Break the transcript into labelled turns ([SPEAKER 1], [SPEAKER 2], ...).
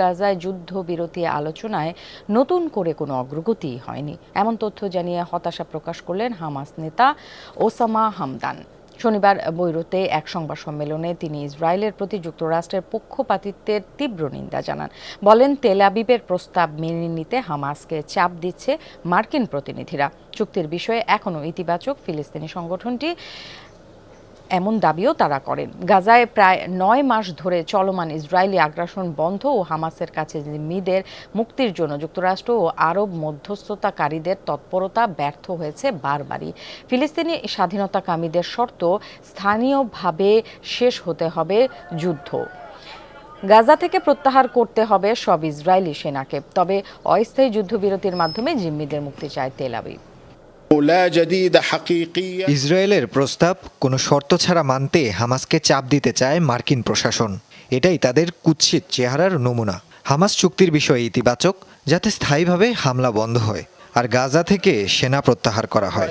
[SPEAKER 1] গাজায় যুদ্ধবিরতি আলোচনায় নতুন করে কোনো অগ্রগতি হয়নি। এমন তথ্য জানিয়ে হতাশা প্রকাশ করলেন হামাস নেতা ওসামা হামদান। শনিবার বৈরুতে এক সংবাদ সম্মেলনে তিনি ইসরায়েলের প্রতি যুক্তরাষ্ট্রের পক্ষপাতিত্বের তীব্র নিন্দা জানান। বলেন, তেল আবিবের প্রস্তাব মেনে নিতে হামাসকে চাপ দিচ্ছে মার্কিন প্রতিনিধিরা। চুক্তির বিষয়ে এখনও ইতিবাচক ফিলিস্তিনি সংগঠনটি এমন দাবিও তারা করেন। গাজায় প্রায় নয় মাস ধরে চলমান ইসরায়েলি আগ্রাসন বন্ধ ও হামাসের কাছে জিম্মিদের মুক্তির জন্য যুক্তরাষ্ট্র ও আরব মধ্যস্থতাকারীদের তৎপরতা ব্যর্থ হয়েছে বারবারই। ফিলিস্তিনি স্বাধীনতাকামীদের শর্ত স্থানীয়ভাবে শেষ হতে হবে যুদ্ধ। গাজা থেকে প্রত্যাহার করতে হবে সব ইসরায়েলি সেনাকে। তবে অস্থায়ী যুদ্ধবিরতির মাধ্যমে জিম্মিদের মুক্তি চায় তেল আবিব।
[SPEAKER 2] ইসরায়েলের প্রস্তাব কোনো শর্ত ছাড়া মানতে হামাসকে চাপ দিতে চায় মার্কিন প্রশাসন। এটাই তাদের কুৎসিত চেহারার নমুনা। হামাস চুক্তির বিষয়ে ইতিবাচক যাতে স্থায়ীভাবে হামলা বন্ধ হয় আর গাজা থেকে সেনা প্রত্যাহার করা হয়।